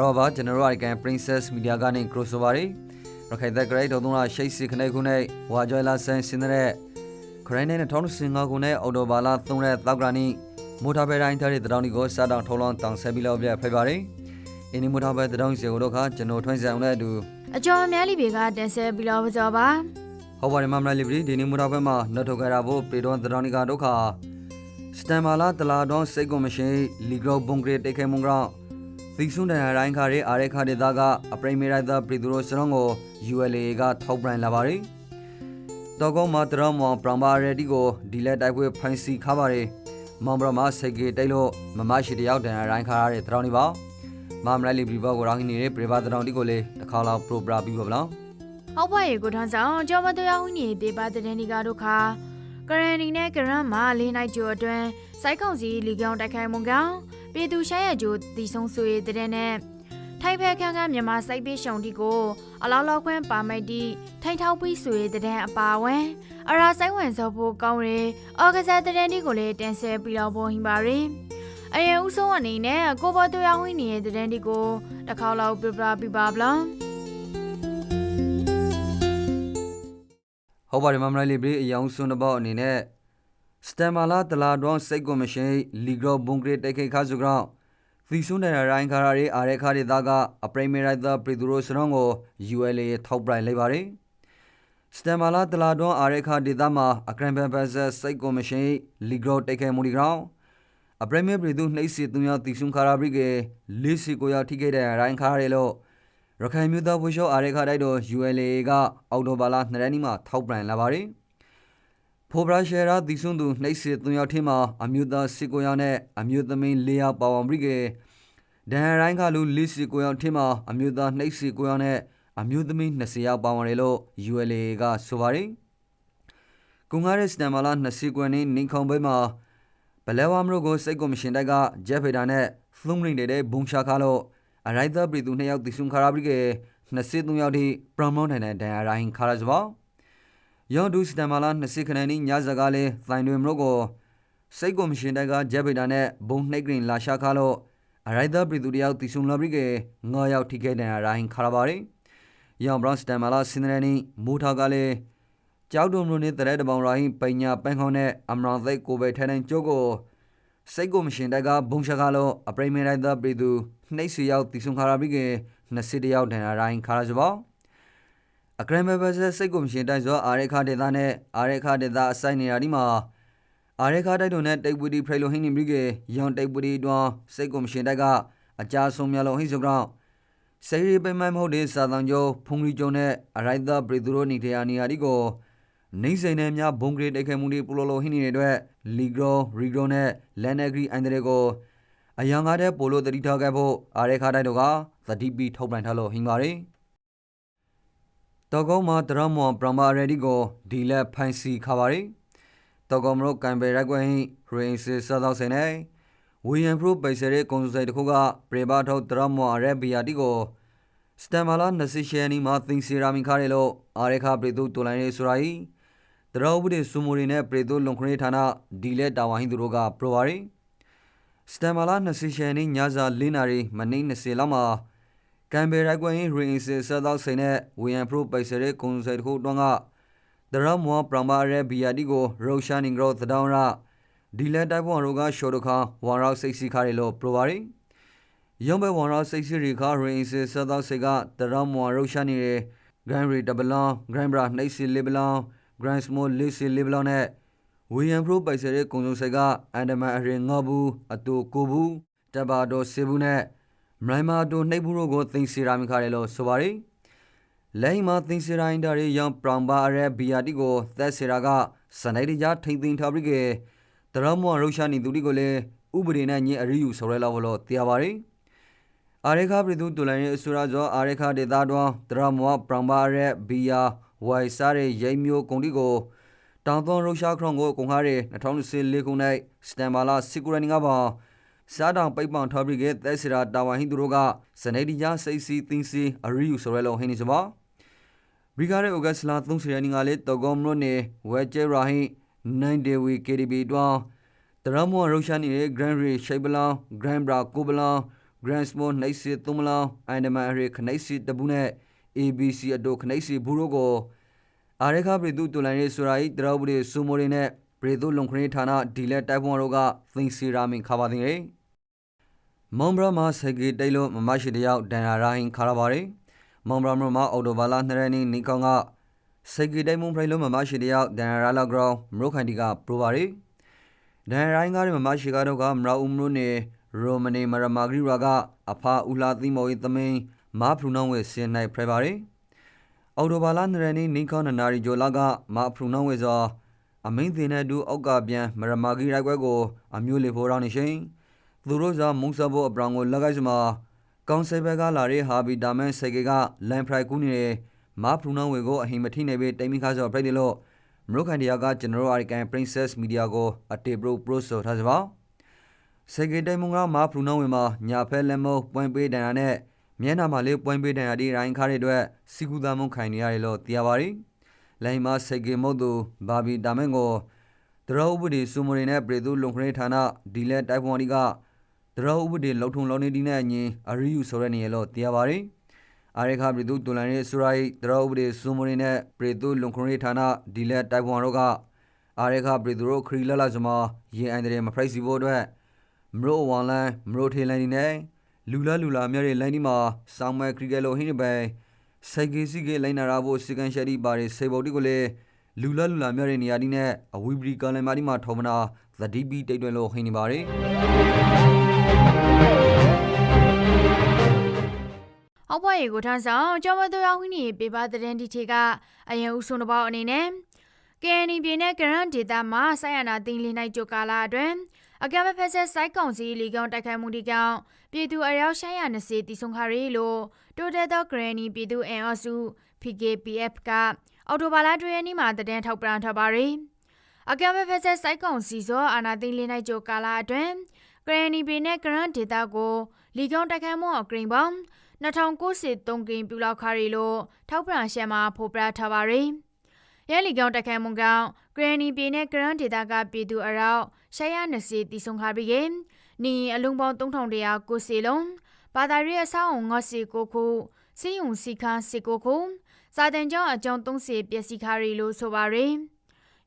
တော့ပါကျွန်တော်တို့အကန် Princess Media ကနေ crossover တွေရခိုင်သက်ဂရိတ်တော်သုံးလရှိတ်စီခနေခုနဲ့ဝါကြွယ်လာဆန်စင်းတဲ့ခရိုင်းနဲ့2015ခုနဲ့အော်တိုဘာလ3ရက်သောက်ကနေ့မိုတာဘဲတိုင်းထားတဲ့တောင်ဒီကိုစတောင်ထုံးလောင်းတောင်ဆက်ပြီးလောက်ပြဖိပါတယ်။အင်းဒီမိုတာဘဲတောင်စီကိုတော့ခါကျွန်တော်ထွန်းဆောင်တဲ့အတူအကျော်အများလီဘေကတင်ဆက်ပြီးတော့ကြောပါဟောပါတယ်မမလေးပြီဒီနေ့မိုတာဘဲမှာနှတ်ထုတ်ကြတာဖို့ပေတော်တောင်ဒီကဒုက္ခစတန်မာလာတလာတော်စိတ်ကိုမရှိလီဂရောဘုံဂရတိတ်ခဲမုံကောင် သီဆုန်တန်ရိုင်းခါရဲအာရဲခါဒေတာကအပရိမေရိုက်တာပရီသူရိုစရုံကို ULA ကထောက်ပံ့လာပါတယ်။တော့ကောမတရမောင်ပရမ်ဘာရတီကိုဒီလက်တိုက်ပွဲဖိုင်စီခါပါတယ်။မောင်ဘရမစိတ်ကေတိုက်လို့မမရှိတယောက်တန်ရိုင်းခါရတဲ့တရောင်းနေပါ။မမလိုက်လီဘီဘောကိုရောင်းနေတဲ့ပရိဘာတရောင်းတီကိုလေတစ်ခါလောက်ပရိုပရာပြီးပါဗလားဟုတ်ပါရဲ့ကိုထန်းဆောင်ကျော်မတော်ရဟူနေပေပါတဲ့ဒီကတို့ခါကရန်နီနဲ့ကရန်မာလေးနိုင်ကျော်အတွင်းစိုက်ခုံစီလီကောင်တိုက်ခိုင်မုံကောင် ပြည်သူရှာရဂျိုတီဆုံဆွေတဲ့နဲ့ထိုင်ဖက်ခန်းကမြန်မာစိုက်ပေးရှုံတီကိုအလောက်လောက်ခွင့်ပါမိတ်တီထိုင်ထောက်ပြီးဆွေတဲ့အပါဝင်အရာဆိုင်ဝင်စောဖို့ကောင်းရယ်အော်ကစားတဲ့ဒီကိုလည်းတင်ဆက်ပြီးတော့ပေါ်ဟင်ပါရယ်အရင်ဦးဆုံးအနေနဲ့ကိုဘောတော်ရဟူနေတဲ့ဒီကိုတစ်ခေါက်လောက်ပြပြပြပါဗလား။ဟုတ်ပါတယ်မမလိုက်လီဘီအယောင်စွန်းတဲ့ဘောအနေနဲ့ စတန်မာလာတလာတော်စိတ်ကိုမရှိလီဂရောဘုံဂရတိတ်ခဲခါစုကောင်သီဆုန်တန်ရိုင်းခါရီအာရဲခါဒေတာကအပရိမေရိုက်တာပရီသူရိုစရုံကို ULA ထောက်ပရိုင်လိုက်ပါတယ်စတမ်မာလာတလာတွန်အာရဲခါဒေတာမှာအကရန်ပန်ပန်ဆက်စိတ်ကိုမရှိလီဂရောတိတ်ခဲမူဒီဂရောင်းအပရိမေပရီသူနှိပ်စီသူများသီဆုန်ခါရာဘရီကေလေးစီကိုရောက်ထိခဲ့တဲ့ရိုင်းခါရဲလို့ရခိုင်မြို့သားဝရှောအာရဲခါတိုက်တော့ ULA ကအော်တိုဘာလာ2ရက်နေ့မှာထောက်ပရိုင်လာပါတယ် ဖိုဘရာရှယ်ရာသီဆုန်သူနှိပ်စီသူရောက်ထင်းမှာအမျိုးသားစစ်ကိုရောက်နဲ့အမျိုးသမီး၄ယောက်ပါဝင်ပြီးကေဒန်ရိုင်းကလူလစ်စီကိုရောက်ထင်းမှာအမျိုးသားနှိပ်စီကိုရောက်နဲ့အမျိုးသမီး20ယောက်ပါဝင်တယ်လို့ ULA ကဆိုပါတယ်။ကုငါရဲစတန်မာလာ20ကွန်းနဲ့နင်းခေါင်ဘဲမှာဘလဲဝါမရိုကိုစိတ်ကိုမရှင်တိုက်ကဂျက်ဖေတာနဲ့သုံးရင်းတဲ့ဘုံရှာခါလို့အရိုက်သာပြည်သူနှစ်ယောက်တည်ဆုံခါရပြီးက23ယောက်ထိပရမောင်းနိုင်တဲ့ဒန်ရိုင်းခါရစပါ။ ယောဒူစတန်မာလာ20ခဏနီညဇကားလေးတိုင်တွေမရိုကိုစိတ်ကိုမရှင်တိုက်ကဂျက်ဖေတာနဲ့ဘုံနှိပ်ကရင်လာရှာခါလို့အရိုက်သာပြည်သူတယောက်တီဆုံလာပြီးကငါးယောက်ထိခဲ့တဲ့ရိုင်းခါရပါတယ်။ယောင်ဘရော့စတန်မာလာစင်နရနီမူထာကလည်းကြောက်တုံလိုနေတဲ့တပောင်ရိုင်းပညာပန်းခေါင်းနဲ့အမရန်သိတ်ကိုပဲထိုင်တိုင်းကျုပ်ကိုစိတ်ကိုမရှင်တိုက်ကဘုံရှကားလို့အပရိမေရိုက်သာပြည်သူနှိပ်စီယောက်တီဆုံခါရပြီးက20တယောက်တန်ရိုင်းခါရစပါ အကရမဘဆစိတ်ကိုမရှင်တိုက်ဆိုအာရခဒေတာနဲ့အာရခဒေတာအဆိုင်နေရာဒီမှာအာရခတိုက်တုံနဲ့တိတ်ပူတီဖရိုလိုဟင်းနေပြီးကယောင်တိတ်ပူတီတွန်းစိတ်ကိုမရှင်တိုက်ကအကြာဆုံးမြလုံးဟိစကောင်စေရီပိမမဟုတ်တဲ့စာတန်ကျော်ဖုန်ရီကျော်နဲ့အရိုက်သာပရီသူရိုနေတရာနေရာဒီကိုနေစိန်နဲ့များဘုံဂရေတိုက်ခဲမှုတွေပလိုလိုဟင်းနေတဲ့အတွက်လီဂရိုရီဂရိုနဲ့လန်နဂရီအန်ဒရေကိုအယံကားတဲ့ပိုလိုတတိထားခဲ့ဖို့အာရခတိုက်တို့ကသတိပီထုတ်ပြန်ထားလို့ဟင်းပါတယ် တော့ကောမှာဒရမောပရမာရဒီကိုဒီလက်ဖိုင်စီခါပါတယ်တော့ကမရိုကန်ဘယ်ရက်ကွင်းရင်စစ်စသောက်စင်နေဝီယန်ဖရိုပိတ်ဆယ်ရဲ့ကွန်ဆယ်တစ်ခုကပရေဘာထုတ်ဒရမော်ရဲဘီယာတီကိုစတမ်မာလာ20ရှယ်နီမှာသင်စီရာမင်ခါရဲလို့အာရခပရိတုတိုလိုင်းရဲဆိုရာဤတရောဘူးတွေစူမိုရီနဲ့ပရိတုလုံခရီဌာနဒီလက်တာဝဟင်းသူတို့ကပရိုပါရီစတမ်မာလာ20ရှယ်နီညစာ၄နာရီမနေ့20လောက်မှာ ကန်ဘယ်ရက်ကွင်းရင်စစ်စသောက်စင်နဲ့ဝီယန်ဖရိုပိတ်ဆယ်ရဲ့ကွန်ဆယ်တစ်ခုတွန်းကဒရမောပရမရဲဘီယာဒီကိုရုရှာနင်ဂရောသဒေါင်ရဒီလက်တိုက်ပွန်ရောကရှော်ဒခါဝါရောက်စိတ်စီခါရီလို့ပရိုပါရီယုံဘဝါရောက်စိတ်စီရီခါရင်စစ်ဆသောစေကဒရမောရုရှာနေရဂရန်ရီဒဘလန်ဂရန်ဘရာနှိတ်စီလီဘလန်ဂရန်စမိုလီစီလီဘလန်နဲ့ဝီယန်ဖရိုပိုက်ဆယ်ရဲ့ကုံစုံစေကအန်ဒမန်အရင်ငေါဘူးအတူကိုဘူးတဘာဒိုစေဘူးနဲ့ မိုင်မာတိုနှိပ်ဘူးတို့ကိုသင်စီရာမခါရီလို့ဆိုပါရီလဲမှာသင်စရိုင်းဒါရီယောင်ပရမ်ဘာရဲဘီယာတီကိုသက်စရာကစနိုက်ဒီဂျာထိန်သိမ်းထားပြီးကဒရမောရုရှာနီတူတီကိုလည်းဥပဒေနဲ့ညင်အရိယူဆိုရဲလောက်လို့တရားပါရီအာရခပြည်သူတူလိုင်းရဲ့အစရာဇောအာရခဒေတာတော်ဒရမောပရမ်ဘာရဲဘီယာဝိုင်စားရဲ့ရိမျိုးကုန်တီကိုတောင်သွန်ရုရှာခရွန်ကိုကုန်ဟားရဲ့2014ခုနှစ်စတန်ဘာလာစီကူရနီကပါ စားတောင်ပိတ်ပန်ထားပြီးကသက်စရာတာဝဟင်းသူတို့ကစနေဒီဂျာစိတ်စီသင်းစီအရိယူဆိုရဲလို့ဟင်းနေစပါဘရီဂါရဲဩဂတ်စ်လာ30ရက်နေ့ကလေးတောဂေါမလို့နေဝဲကျဲရာဟိနိုင်ဒေဝီ KDB တွာတရမောရုရှာနေရဲ့ Grand Ray ရှိပလောင် Grand Bra ကိုပလောင် Grand Small နှိပ်စစ်သုံးမလောင်းအန်ဒမန်အရေခနှိပ်စစ်တပူးနဲ့ ABC အတူခနှိပ်စစ်ဘူးတို့ကိုအာရခပြည်သူတူလိုင်းရေးဆိုရာဤတရောပရီစူမိုရီနဲ့ ပြည်သူလုံခရီဌာနဒီလက်တိုက်ပွန်တို့ကသင်စီရာမင်ခါပါတင်ရယ်မွန်ဘရမာစကေတိုင်လိုမမရှိတယောက်ဒန်ရာရိုင်းခါရပါရယ်မွန်ဘရမမအော်တိုဘာလာနှစ်ရနီနီကောင်ကစကေတိုင်မွန်ဖရိုင်လိုမမရှိတယောက်ဒန်ရာလာဂရောင်းမရိုခိုင်တီကပရိုပါရယ်ဒန်ရိုင်းကားရဲ့မမရှိကတော့ကမရာဦးမလို့နေရိုမနီမရမာဂရီရာကအဖာဦးလာသိမော်ဤသမင်းမာဖရူနောင်းဝဲစင်နိုင်ဖရပါရယ်အော်တိုဘာလာနှစ်ရနီနီကောင်နနာရီဂျိုလာကမာဖရူနောင်းဝဲစော အမင်းတင်တဲ့ဒူအောက်ကပြန်မရမာဂီရိုက်ကွဲကိုအမျိုးလေဖိုးရောင်းနေရှင်သူတို့ကမုံစဘောအပရောင်ကိုလက်ကိုက်စမှာကောင်ဆေဘကလာရဲဟာဘီဒါမန်ဆေကေကလန်ဖရိုက်ကူးနေမာဖရူနောင်းဝေကိုအဟိမထိနေပြီတိမ်မိခါစောပြိုက်တယ်လို့မရုကန်ဒီယာကကျွန်တော်အရိကန် Princess Media ကိုအတေပရိုပရိုဆိုထားစပါဆေကေတိုင်မုံကမာဖရူနောင်းဝေမှာညာဖဲလက်မောပွင့်ပေးတန်ရနဲ့မျက်နှာမှာလေးပွင့်ပေးတန်ရဒီရိုင်းခါတဲ့အတွက်စီကူသားမုံခိုင်နေရတယ်လို့သိရပါတယ် လိုင်မာဆေကေမုတ်သူဘာဘီဒါမန်ကိုတရောဥပဒေစုမရီနဲ့ပြည်သူလုံခရဲဌာနဒီလက်တိုက်ပွန်ဒီကတရောဥပဒေလောက်ထုံလောက်နေဒီနဲ့အရင်အရီယူဆိုရနေရလို့သိရပါတယ်အာရခပြည်သူတူလန်ရဲ့စရိုက်တရောဥပဒေစုမရီနဲ့ပြည်သူလုံခရဲဌာနဒီလက်တိုက်ပွန်တို့ကအာရခပြည်သူတို့ခရီလလာစမရင်အန်တဲ့မဖရိုက်စီဖို့အတွက်မရိုဝန်လန်မရိုထေလန်ဒီနဲ့လူလာလူလာမြတဲ့လိုင်းဒီမှာစောင်းမဲခရီကယ်လိုဟင်းဒီပဲ စိုက်ကေစီကေလိုင်းနာရာဖို့စီကန်ရှယ်ဒီပါရီစေဘုတ်ဒီကိုလေလူလာလူလာမြတဲ့နေရာဒီနဲ့အဝီပရီကန်လန်မာဒီမှာထောမနာသတိပီတိတ်တွင်လို့ဟင်းနေပါရီအောက်ဘွားရေကိုထမ်းဆောင်ကျော်မတော်ရောက်ဟင်းနေပေပါတဲ့ဒီထေကအရင်ဦးဆုံးတစ်ပေါက်အနေနဲ့ကယ်နီပြည်နဲ့ဂရန်ဒေတာမှာဆိုင်ယနာတင်လင်းနိုင်ကြကာလာအတွင်းအကဲဖက်ဆက်စိုက်ကောင်စီလီကောင်တိုက်ခိုက်မှုဒီကြောင့် ပြည်သူအယောက်620တီဆုံခါရီလို့တိုတဲတော့ဂရန်နီပြည်သူအင်အော့စု PKPF ကအော်တိုဘာလာတွဲနေ့မှာတည်ထောက်ပံ့ထားပါရီအကဲဖက်ဆက်စိုက်ကောင်စီစောအာနာတင်လင်းနိုင်ကြကာလာအတွင်းဂရန်နီပြည်နဲ့ဂရန်ဒေတာကိုလီကောင်တိုက်ခိုက်မှုအကရင်ပေါင်း2093ကင်ပြူလောက်ခါရီလို့ထောက်ပံ့ရှက်မှာဖော်ပြထားပါရီရဲလီကောင်တိုက်ခိုက်မှုကောင်ဂရန်နီပြည်နဲ့ဂရန်ဒေတာကပြည်သူအရောက်620တီဆုံခါပြီးက နီအလုံးပေါင်း3190လုံးဘာသာရေးအဆောက်အုံငေါ့စီကိုခုစီယုံစီခန်းစီကိုခုစာတင်ကျောင်းအကြောင်း30ပျက်စီးခါရီလို့ဆိုပါရီ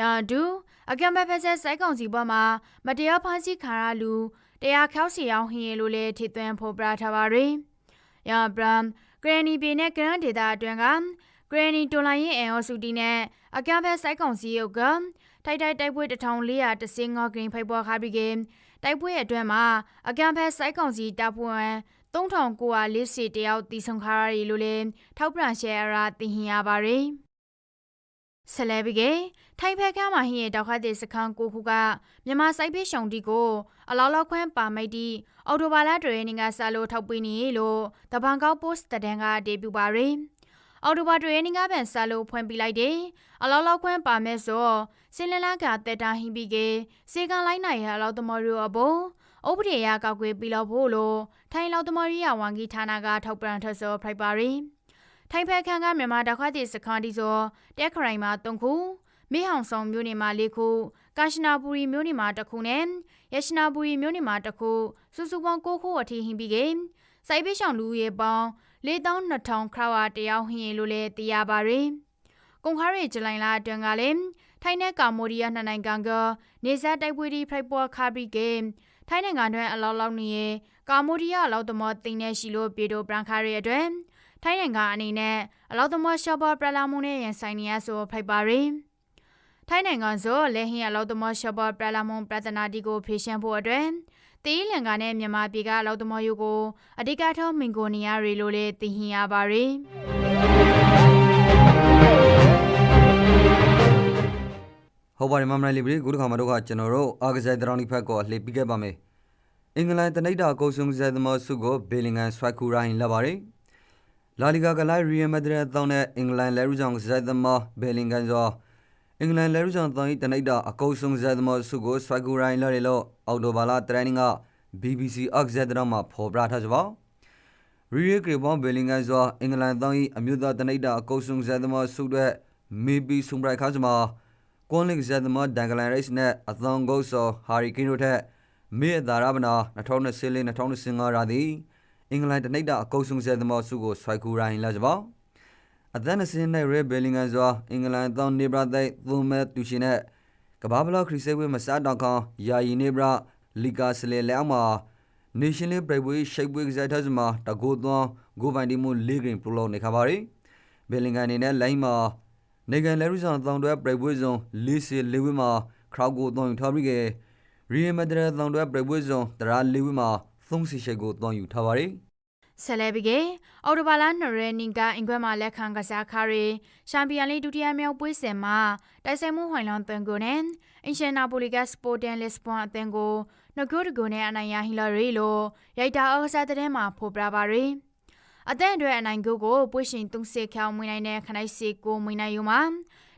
ရာဒူအကံဘက်ဖက်ဆက်စိုက်ကောင်စီဘွားမှာမတရားဖမ်းဆီးခါရလူတရားခေါစီအောင်ဟင်းရလို့လဲထိသွင်းဖော်ပြထားပါရီရာဘရမ်ဂရန်နီပြည်နဲ့ဂရန်ဒေတာအတွင်းကဂရန်နီတိုလိုင်းရဲ့အန်အော်စုတီနဲ့အကံဘက်စိုက်ကောင်စီရုပ်ကထိုက်ထိုက်တိုက်ပွဲ1415ဂရင်းဖိုက်ပေါ်ခါပြီးက တိုက်ပွဲအတွင်းမှာအကံဖက်စိုက်ကောင်စီတပ်ဖွဲ့ဝင်3940တယောက်တီဆုံခါရီလို့လဲထောက်ပြန်ရှယ်ရာတင်ဟင်ရပါရယ်ဆလဲဘီကေထိုင်ဖက်ကမှာဟင်းရဲ့တောက်ခတ်တဲ့စခန်းကိုခုကမြန်မာစိုက်ပေးရှုံတီကို အလောလောက်ခွန်းပါမိတ်တီအော်တိုဘာလာတွေနေကဆာလို့ထောက်ပေးနေလို့တပန်ကောက်ပို့စ်တန်ကဒေပြူပါရယ် အော်တိုဘာတွေနေကပန်ဆာလို့ဖွင့်ပြလိုက်တယ်အလောလောက်ခွန်းပါမဲ့ဆိုစင်လလကတက်တာဟင်းပြီးကေစေကန်လိုက်နိုင်ရအလောက်သမော်ရီအဘိုဥပဒေရကောက်ကွေးပြီးတော့ဖို့လို့ထိုင်လောက်သမော်ရီရဝန်ကြီးဌာနကထောက်ပံ့ထဆောဖိုက်ပါရီထိုင်ဖက်ခန်းကမြန်မာတခွတ်တီစခန်းတီဆိုတက်ခရိုင်မှာ3ခုမေဟောင်ဆောင်မြို့နယ်မှာ4ခုကာရှနာပူရီမြို့နယ်မှာ1ခုနဲ့ရရှနာပူရီမြို့နယ်မှာ1ခုစုစုပေါင်း9ခုအထိဟင်းပြီးကေစိုက်ပေးဆောင်လူရေပေါင်း 4200ခရဝတယောက်ဟင်းရလို့လည်းသိရပါရယ်ကုန်ခါရီဇူလိုင်လအတွင်းကလည်းထိုင်းနဲ့ကာမိုဒီးယားနှစ်နိုင်ငံကနေဆက်တိုက်ပွဲဒီဖရိုက်ပေါ်ခါဘရီကေထိုင်းနိုင်ငံတွင်အလောက်လောက်နေကာမိုဒီးယားအလောက်သမောတင်နေရှိလို့ပြေတိုပရန်ခါရီအတွင်ထိုင်းနိုင်ငံအနေနဲ့အလောက်သမောရှော့ဘောပရလာမှုနဲ့ရန်ဆိုင်နေရဆိုဖိုက်ပါရီထိုင်းနိုင်ငံဆိုလဲဟင်းအလောက်သမောရှော့ဘောပရလာမှုပြဿနာဒီကိုဖေရှင်းဖို့အတွက် တေးလင်ကနဲ့မြန်မာပြည်ကအလောက်သမောယူကိုအဓိကထောမင်ကိုနီယာရီလိုလေသိဟင်ရပါရီဟုတ်ပါတယ်မမနိုင်လီပရီခုတစ်ခါမှတော့ကကျွန်တော်တို့အာဂဇိုင်တရောင်းဒီဖက်ကိုလှည့်ပြီးခဲ့ပါမယ်အင်္ဂလန်တနိဒာကုတ်ဆုံဇက်သမဆုကိုဘေလင်ဂန်ဆွိုက်ကူရိုင်းလာပါတယ်လာလီဂါကလိုက်ရီယယ်မက်ဒရစ်တောင်းတဲ့အင်္ဂလန်လဲရူဆောင်ဇက်သမဘေလင်ဂန်ဆို အင်္ဂလန်လဲရူဆောင်တောင်းဤတနိဒာအကုတ်ဆုံဇက်သမဆုကိုဆွိုက်ကူရိုင်းလာတယ်လို့အော်တိုဘာလာထရိုင်းက BBC အော့ဇက်ဒရမှာဖော်ပြထားကြပါရီရီကရီဘောဘေလင်ဂန်ဆိုအင်္ဂလန်တောင်းဤအမျိုးသားတနိဒာအကုတ်ဆုံဇက်သမဆုတဲ့မေဘီဆုံဘရိုက်ခါစမှာကွန်လစ်ဇက်သမဒန်ဂလန်ရိတ်နဲ့အသောင်ဂုတ်ဆောဟာရီကင်းတို့ထက်မေအသာရဗနာ2024-2025ရာသီအင်္ဂလန်တနိဒအကုတ်ဆုံးဆဲသမောစုကိုဆွိုက်ကူရိုင်းလာကြပါ အသက်20နှစ်ရဲဘယ်လင်ဂန်စွာအင်္ဂလန်သောနေဘရာသိုက်သုံးမဲ့တူရှင်နဲ့ကဘာဘလခရီဆေဝေမစားတောင်ခေါယာယီနေဘရာလီကာစလေလဲအမှာ Nation League ပြိုင်ပွဲရှိပ်ပွဲကစားတဲ့မှာတကိုသွန်ဂိုပိုင်ဒီမူလေးဂရင်ပလိုနေခါပါရီဘယ်လင်ဂန်နေနဲ့လိုင်းမှာနေကန်လဲရူဆန်တောင်တွဲပြိုင်ပွဲစုံလေးစီလေးဝင်းမှာခရောက်ကိုသွန်ယူထားပြီးကရီယယ်မက်ဒရတောင်တွဲပြိုင်ပွဲစုံတရာလေးဝင်းမှာသုံးစီရှိပ်ကိုသွန်ယူထားပါရီ ဆယ်လဲဘီကေအော်တိုဘာလာနရဲနင်ကအင်ကွဲမှာလက်ခံကစားခါရီချန်ပီယံလိဒုတိယမြောက်ပွဲစဉ်မှာတိုက်ဆိုင်မှုဟွိုင်လွန်တန်ကိုနဲ့အင်ရှင်နာပိုလီကစပိုတန်လစ်ပွန်အသင်းကိုနဂိုဒဂိုနဲ့အနိုင်ရဟီလာရီလိုရိုက်တာအော်ဆာတဲ့မှာဖော်ပြပါရီအသင်းအတွက်အနိုင်ကိုကိုပွဲရှင်သုံးစစ်ခေါင်းမွေးနိုင်တဲ့ခနိုင်စီကိုမွေးနိုင်ယူမှာ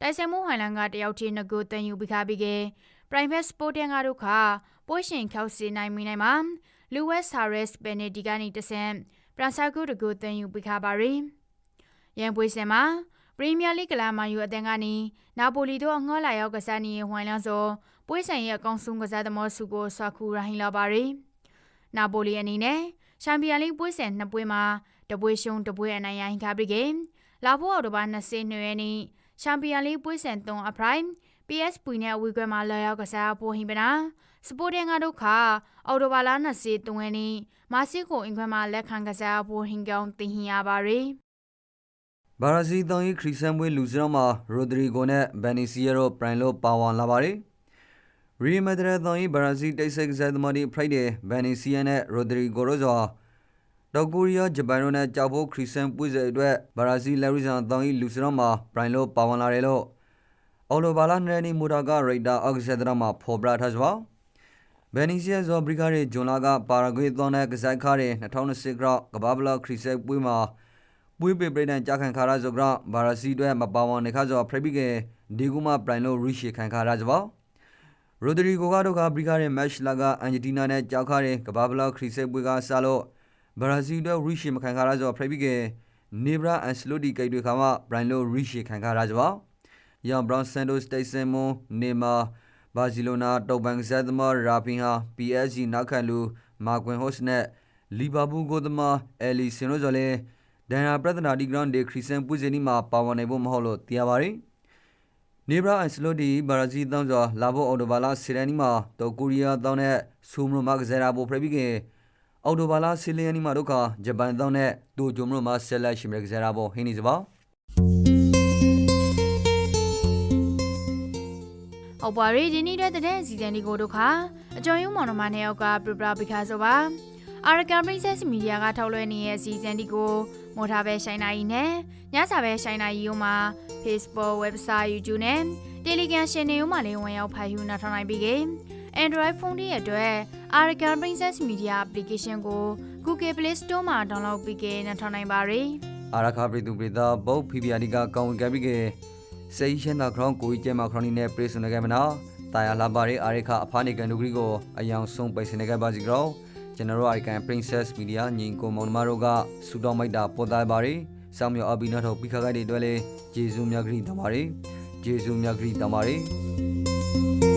တိုက်ဆိုင်မှုဟွိုင်လန်ကတယောက်ချင်းနဂိုတန်ယူပြီးခါပြီးကေ private sport တန်ကတို့ခပွဲရှင်ခေါစီနိုင်မွေးနိုင်မှာလူဝက်ဆာရက်စ်ဘယ်နေဒီကနေတဆန်ပ ရာဆာကုတကိုတန်ယူပိခါပါရီရန်ပွဲစဉ်မှာပရီးမီးယားလိကလာမန်ယူအသင်းကနေနာပိုလီတို့အငှောလာရောက်ကစားနေဝိုင်းလန်းစောပွဲဆိုင်ရဲ့အကောင်ဆုံးကစားသမားစုကိုဆွာခူရိုဟင်လာပါရီနာပိုလီအနေနဲ့ချန်ပီယံလိပွဲစဉ်နှစ်ပွဲမှာတပွဲရှုံးတပွဲအနိုင်ရဟင်ခါပရီကေလာဖို့အော်တိုဘာ20ရက်နေ့ချန်ပီယံလိပွဲစဉ်3အပရိုင် PSP နဲ့ဝီကွဲမှာလာရောက်ကစားပိုဟင်ပနာ စပိုတင်ကတို့ခအော်တိုဘာလ23ရက်နေ့မာစီကိုအင်ခွဲမှာလက်ခံကစားဖို့ဟင်ကောင်တင်ဟင်ရပါရီဘာရာဇီတောင်ဤခရီစန်ပွဲလူစရောမှာရိုဒရီဂိုနဲ့ဘန်နီစီယာတို့ပရိုင်လိုပါဝင်လာပါတယ်။ရီမက်ဒရတောင်ဤဘာရာဇီတိတ်ဆက်ကစားသမားတွေဖရိုက်တယ်ဘန်နီစီယာနဲ့ရိုဒရီဂိုတို့စွာတောက်ကိုရီးယားဂျပန်တို့နဲ့ကြောက်ဖို့ခရီစန်ပွဲစဉ်အတွက်ဘာရာဇီလက်ရီဆန်တောင်ဤလူစရောမှာပရိုင်လိုပါဝင်လာတယ်လို့အော်လိုဘာလာနရနီမူတာကရိတ်တာအောက်ဆက်ဒရမှာဖော်ပြထားစွာ ဘန်နီစီယာဇောဘရီကာရဲ့ဂျွန်လာကပါရာဂွေသွန်တဲ့ကစားခါတဲ့2020ကကဘာဘလာခရီစန်ပွဲမှာပွေးပေပရိဒန်ကြာခံခါရဇောကရဘာရာစီတွေမပါဝန်နေခါဇောဖရဘီကေဒီကူမပရိုင်လိုရီရှီခံခါရဇောရိုဒရီဂိုကတော့ကဘရီကာရဲ့မက်ရှ်လာကအန်ဂျတီနာနဲ့ကြောက်ခါတဲ့ကဘာဘလာခရီဆေပွေကဆာလို့ဘာရာစီတွေရီရှီမခံခါရဇောဖရဘီကေနေဘရာအန်စလိုဒီကိတ်တွေခါမှပရိုင်လိုရီရှီခံခါရဇောယန်ဘရောင်ဆန်ဒိုစတိတ်ဆင်မွန်နေမာ ဘာစီလိုနာတောက်ဘန်ဇက်သမားရာဖင်ဟာ PSG နောက်ခံလူမာကွင်ဟော့စ်နဲ့လီဗာပူးကိုသမားအဲလီဆင်ရိုဇော်လည်းဒန်ယာပြဿနာဒီဂရန်ဒေခရီစန်ပွေးစင်းဒီမှာပါဝင်နိုင်ဖို့မဟုတ်လို့သိရပါတယ်။နေဘရာအန်စလိုဒီဘာရာဇီတောင်းစွာလာဖို့အော်တိုဘာလာဆီရန်နီမှာတောကိုရီးယားတောင်းတဲ့ဆူမရိုမကဇရာဘိုဖရဘီကအော်တိုဘာလာဆီလီယန်နီမှာဒုက္ခဂျပန်တောင်းတဲ့ဒိုဂျိုမရိုမဆဲလက်ရှိမရကဇရာဘိုဟင်းနေစပါ။ အော်ပွားရီဒီနေ့တဲ့တဲ့စီဇန်ဒီကိုတို့ခါအကျော်ယုံမောင်နှမနှစ်ယောက်ကပရပရာပိခါဆိုပါ။ Arakan Princess Media ကထုတ်လွှင့်နေတဲ့စီဇန်ဒီကိုမော်ထားပဲရှိုင်းနိုင်နဲ့ညစာပဲရှိုင်းနိုင်ရုံမှာ Facebook website YouTube နဲ့ Telegram ရှင်နေရုံမှာလည်းဝင်ရောက်ဖတ်ယူနားထောင်နိုင်ပြီကေ။ Android phone တွေအတွက် Arakan Princess Media application ကို Google Play Store မှာ download ပြီးကေနားထောင်နိုင်ပါရီ။အာရခပရိသူပရိသဘုတ်ဖီပီယာဒီကကောင်းကပ်ပြီးက စေရှင်းတာခရောင်းကိုကြီးကျဲမှာခရောင်းနီနဲ့ပရိစုံနေကြမနာတာယာလာပါရီအာရခအဖာနေကန်ဒူဂရီကိုအယောင်ဆုံးပိတ်စနေကြပါစီကြောကျွန်တော်တို့အာရကန် Princess Media ညီကိုမောင်နှမတို့ကစူတော်မိုက်တာပေါ်သားပါရီစောင်းမြော်အဘိနတ်ထုတ်ပြီးခါခိုက်တွေတွဲလေဂျေဇူးမြတ်ဂရီတမာရီဂျေဇူးမြတ်ဂရီတမာရီ